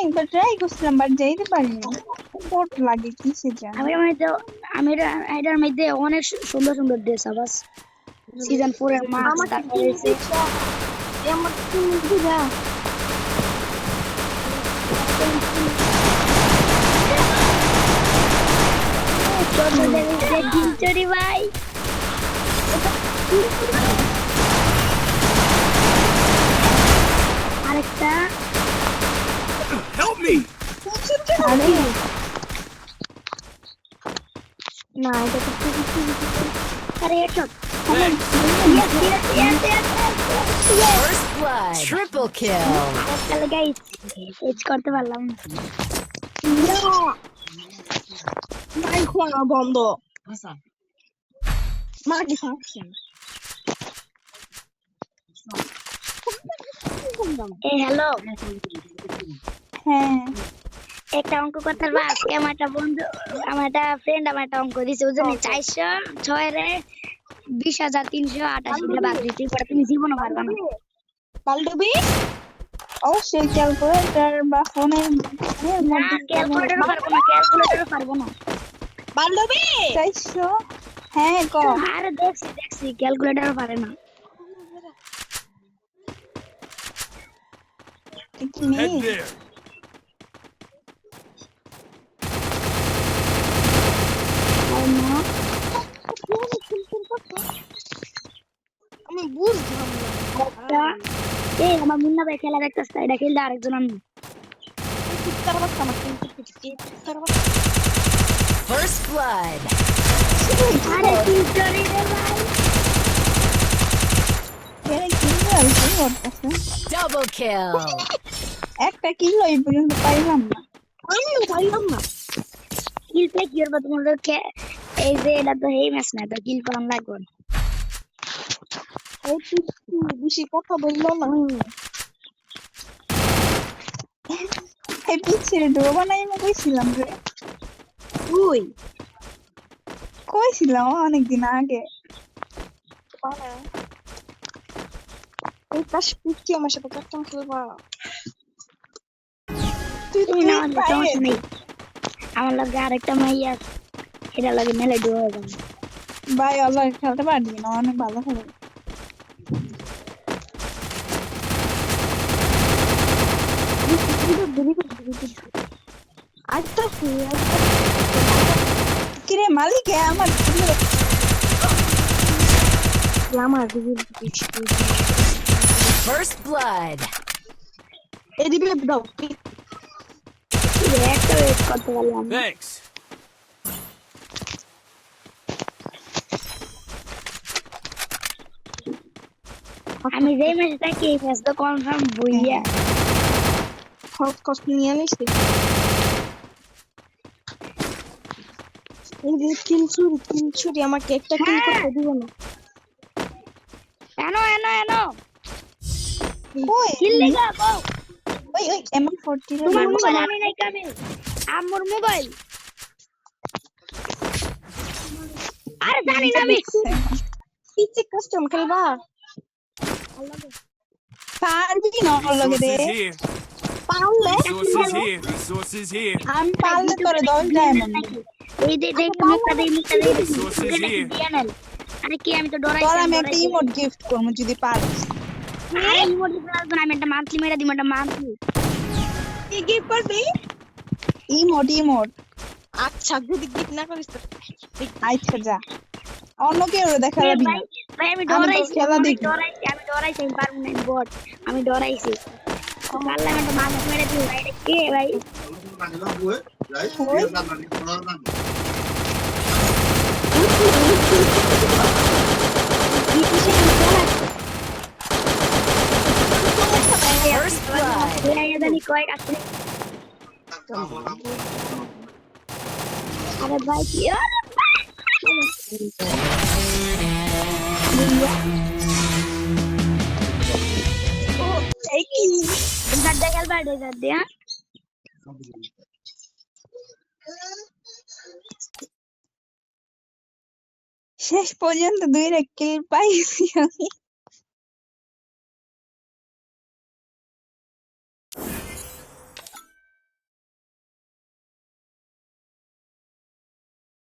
একবার ট্রাই করছিলাম বাট যাইতে পারিনি বট লাগে কিসে জানি আমি মধ্যে আমি এটার মধ্যে অনেক সুন্দর সুন্দর ড্রেস আবাস সিজন ফোর এর মাছ আমার তারপরে কি আমার কি দিবা ভাই আরেকটা Help me! আরে না এটা তো খুবই খুবই আরে headshot Thanks. Yes yes yes yes First blood. Triple kill. তাহলে গাইস এজ করতে পারলাম না। মাই খোয়া বন্ধ মা কি ফাংশন এই হ্যালো হ্যাঁ। একটা অঙ্ক করতে পারবা আজকে আমার একটা বন্ধু আমার একটা ফ্রেন্ড আমার একটা অঙ্ক দিছে ওজনে চারশো ছয় রে বিশ হাজার তিনশো আটাশি রে বাদ দিতে পারে তুমি জীবনও পারবা না। পাল্টবি অবশ্যই ক্যালকুলেটর বা ফোনের ক্যালকুলেটরও পারব না ক্যালকুলেটরও পারব না। পাল্টবি চাইছো হ্যাঁ ক? আরে দেখছি দেখছি ক্যালকুলেটরও পারে না। কি Head মেয়ে there. আর না আমি বুঝলাম না একটা এই আমার মুন্না ভাই খেলা দেখতেছে এটা আরেকজন আমি First blood. আরে রে ভাই। Double kill. একটা কিলো এই পর্যন্ত পাইলাম না। আমিও পাইলাম না। কিল পে কি করব তোমার খে- এই যে এটা তো এই ম্যাচ না তো কিল করান লাগবে বেশি কথা বলল না। এই পিছিয়ে বানাই আমি কইছিলাম রে তুই কইছিলাম অনেকদিন আগে। এই পাশে আমার সাথে কাটতাম খেলবা। তুই তুমি না হলে সমস্যা নেই। আমার লগে আরেকটা মাইয়া আছে এটা লাগে মেলে ডুবে যাবে ভাই খেলতে পারবি না অনেক ভালো খেলে কিরে মালিক এ আমার আমার First blood. এদিকে দাও। একটা ওয়েট করতে পারলাম। আমি যেই ম্যাচে থাকি এই ম্যাচ তো কনফার্ম বইয়া নিয়ে নিছি এই কিল চুরি কিল চুরি আমাকে একটা কিল। করতে দিব না এনো এনো এনো কই কিল লেগা গো ওই ওই এমন 40 তোমার মোবাইল আমি নাই কামিল আমার মোবাইল আরে জানি না আমি পিচে কাস্টম খেলবা পারবি না লগে here. পারলে Resources here. আমি পারলে তোরে দশ ডায়মন্ড এই দে দেখ মুখটা দে মুখটা দে। Resources here. আরে কি আমি তো ডরাইছি তোর আমি একটা ইমোট গিফট করব যদি পারিস। আরে ইমোট দিতে পারব আমি একটা মান্থলি মেরে দিব একটা মান্থলি কি গিফট করবি? ইমোট ইমোট আচ্ছা যদি গিফট না করিস তো। আচ্ছা যা। অন্য কেউ দেখা যাবি ভাই আমি ডরাইছি আমি ডরাইছি আমি ডরাইছি আমি পারব না বট আমি ডরাইছি। পারলাম একটা মান্থলি মেরে দিব ভাই ইন্টার দেখাল বাড়ি দেখাল দে হ্যাঁ শেষ পর্যন্ত দুই রে কিল পাইছি আমি